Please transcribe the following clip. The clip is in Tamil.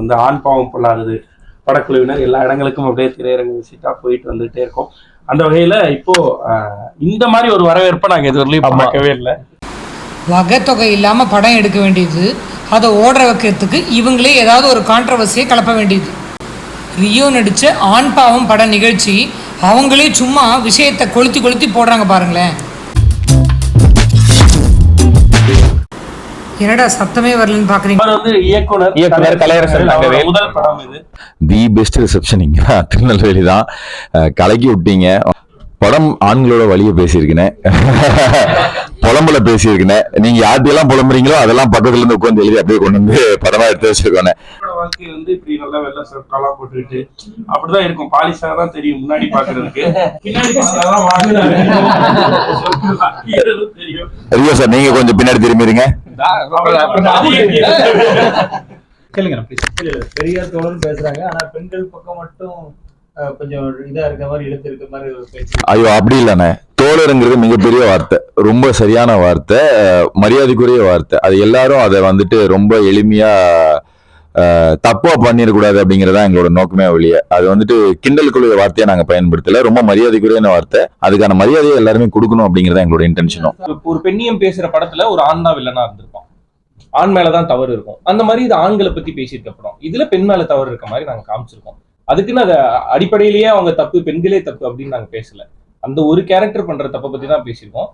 வந்து ஆண் பாவம் பொல்லாதது படக்குழுவினர் எல்லா இடங்களுக்கும் அப்படியே திரையரங்கு விசிட்டா போயிட்டு வந்துட்டே இருக்கோம். அந்த வகையில இப்போ இந்த மாதிரி ஒரு வரவேற்பை நாங்க இது வரலையும் ஆமா. பார்க்கவே இல்லை. வகைத்தொகை இல்லாமல் படம் எடுக்க வேண்டியது அதை ஓடுற வைக்கிறதுக்கு இவங்களே ஏதாவது ஒரு கான்ட்ரவர்சியை கலப்ப வேண்டியது. ரியோ நடித்த ஆண் பாவம் பட நிகழ்ச்சி அவங்களே சும்மா விஷயத்தை கொளுத்தி கொளுத்தி போடுறாங்க பாருங்களேன். என்னடா சத்தமே வரலன்னு வந்து இயக்குனர் இயக்குனர். முதல் படம் இது. தி பெஸ்ட் ரிசப்ஷன் இங்க தான் திருநெல்வேலி தான். கலக்கி விட்டீங்க. படம் ஆண்களோட வழியை பேசியிருக்கேன். புலம்புல பேசியிருக்கேன். நீங்க யார்கிட்டயெல்லாம் புலம்புறீங்களோ அதெல்லாம் பக்கத்துல இருந்து உட்காந்து எழுதி அப்படியே கொண்டு வந்து படமா எடுத்து வச்சிருக்கோம் அவரோட வாழ்க்கை வந்து இப்படி நல்லா வெள்ளை சர்க்காலாம் போட்டுக்கிட்டு அப்படிதான் இருக்கும். பாலிஷா தான் தெரியும் முன்னாடி பாக்குறதுக்கு. பின்னாடி தெரியும் சார் நீங்க கொஞ்சம் பின்னாடி திரும்பிடுங்க கேளுங்க. பெரியார் தோழர் பேசுறாங்க. ஆனா பெண்கள் பக்கம் மட்டும் கொஞ்சம் இதா இருக்க மாதிரி இழுத்து இருக்க மாதிரி ஒரு பேச்சு. ஐயோ அப்படி இல்லைண்ணே. தோழருங்கிறது மிகப்பெரிய வார்த்தை. ரொம்ப சரியான வார்த்தை மரியாதைக்குரிய வார்த்தை. அது எல்லாரும் அதை வந்துட்டு ரொம்ப எளிமையா தப்பா பண்ணிடக்கூடாது அப்படிங்கறதா எங்களோட நோக்கமே ஒழிய. அது வந்துட்டு கிண்டலுக்குரிய வார்த்தையை நாங்க பயன்படுத்தல. ரொம்ப மரியாதைக்குரியான வார்த்தை. அதுக்கான மரியாதையை எல்லாருமே கொடுக்கணும் அப்படிங்கறத எங்களோட இன்டென்ஷனும் ஒரு பெண்ணியம் பேசுற படத்துல ஒரு ஆண் தான் வில்லனா இருந்திருப்பான். ஆண் மேலதான் தவறு இருக்கும். அந்த மாதிரி இது ஆண்களை பத்தி பேசியிருக்க படம். இதுல பெண் மேல தவறு இருக்க மாதிரி நாங்க காமிச்சிருக்கோம். அதுக்குன்னு அதை அடிப்படையிலேயே அவங்க தப்பு பெண்களே தப்பு அப்படின்னு நாங்க பேசல. அந்த ஒரு கேரக்டர் பண்ற தப்பை பத்தி தான் பேசியிருக்கோம்.